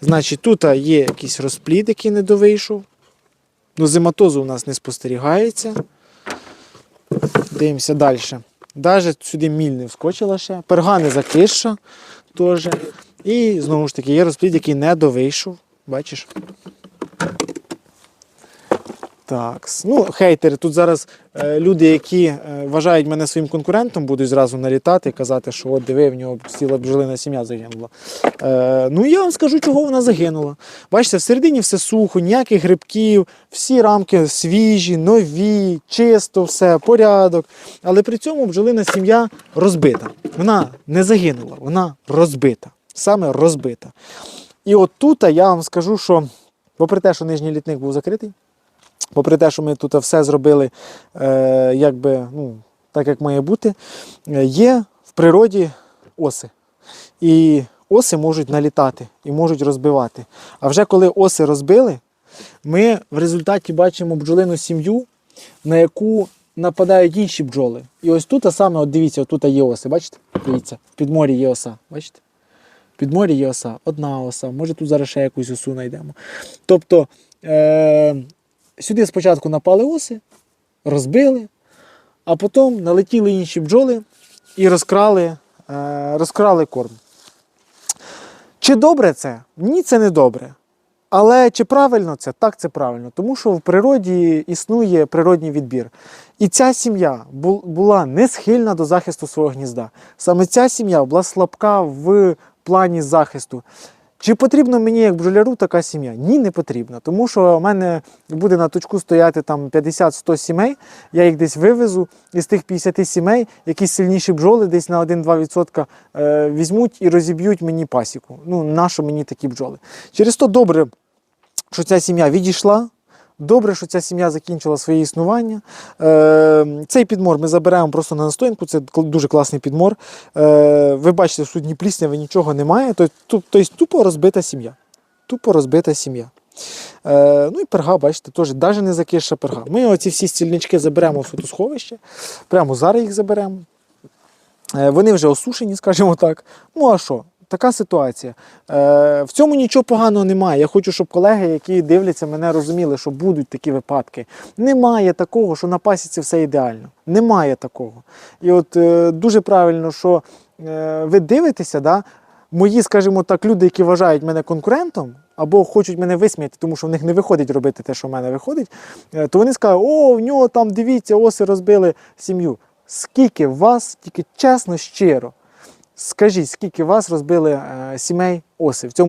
Значить, тут є якийсь розплід, який не довийшов. Ну, зиматозу у нас не спостерігається. Дивимося далі. Навіть сюди міль не вскочила ще. Перга не закисша теж. І знову ж таки є розплід, який не довийшов. Бачиш? Так. Ну, хейтери, тут зараз е, люди, які е, вважають мене своїм конкурентом, будуть зразу налітати і казати, що от диви, в нього ціла бджолина сім'я загинула. Е, ну я вам скажу, чого вона загинула. Бачите, всередині все сухо, ніяких грибків, всі рамки свіжі, нові, чисто, все, порядок. Але при цьому бджолина сім'я розбита. Вона не загинула, вона розбита. Саме розбита. І от тут я вам скажу, що, попри те, що нижній літник був закритий, попри те, що ми тут все зробили е, якби, ну, так, як має бути, е, є в природі оси. І оси можуть налітати і можуть розбивати. А вже коли оси розбили, ми в результаті бачимо бджолину сім'ю, на яку нападають інші бджоли. І ось тут саме, от дивіться, тут є оси, бачите? Дивіться, в підморі є оса, бачите? В підморі є оса, одна оса, може тут зараз ще якусь осу знайдемо. Тобто е- сюди спочатку напали оси, розбили, а потім налетіли інші бджоли і розкрали, е- розкрали корм. Чи добре це? Ні, це не добре. Але чи правильно це? Так, це правильно. Тому що в природі існує природній відбір. І ця сім'я була не схильна до захисту свого гнізда. Саме ця сім'я була слабка в плані захисту. Чи потрібно мені як бджоляру така сім'я? Ні, не потрібно. Тому що в мене буде на точку стояти там 50-100 сімей, я їх десь вивезу, із тих 50 сімей якісь сильніші бджоли десь на 1-2% е, візьмуть і розіб'ють мені пасіку. Ну, нащо мені такі бджоли? Через то добре, що ця сім'я відійшла. Добре, що ця сім'я закінчила своє існування. Е, цей підмор ми заберемо просто на настоянку. Це дуже класний підмор. Е, ви бачите, що тут ні плісняви, нічого немає. Тобто, тупо розбита сім'я. Тупо розбита сім'я. Е, ну і перга, бачите, теж навіть не закиша перга. Ми оці всі стільнички заберемо в фотосховище. Прямо зараз їх заберемо. Вони вже осушені, скажімо так. Ну а що? Така ситуація. Е, в цьому нічого поганого немає. Я хочу, щоб колеги, які дивляться мене, розуміли, що будуть такі випадки. Немає такого, що на пасіці все ідеально. Немає такого. І от е, дуже правильно, що е, ви дивитеся, да, мої, скажімо так, люди, які вважають мене конкурентом, або хочуть мене висміяти, тому що в них не виходить робити те, що в мене виходить, е, то вони скажуть, о, в нього там дивіться, оси розбили сім'ю. Скільки вас, тільки чесно, щиро, скажіть, скільки вас розбили е, сімей оси? В цьому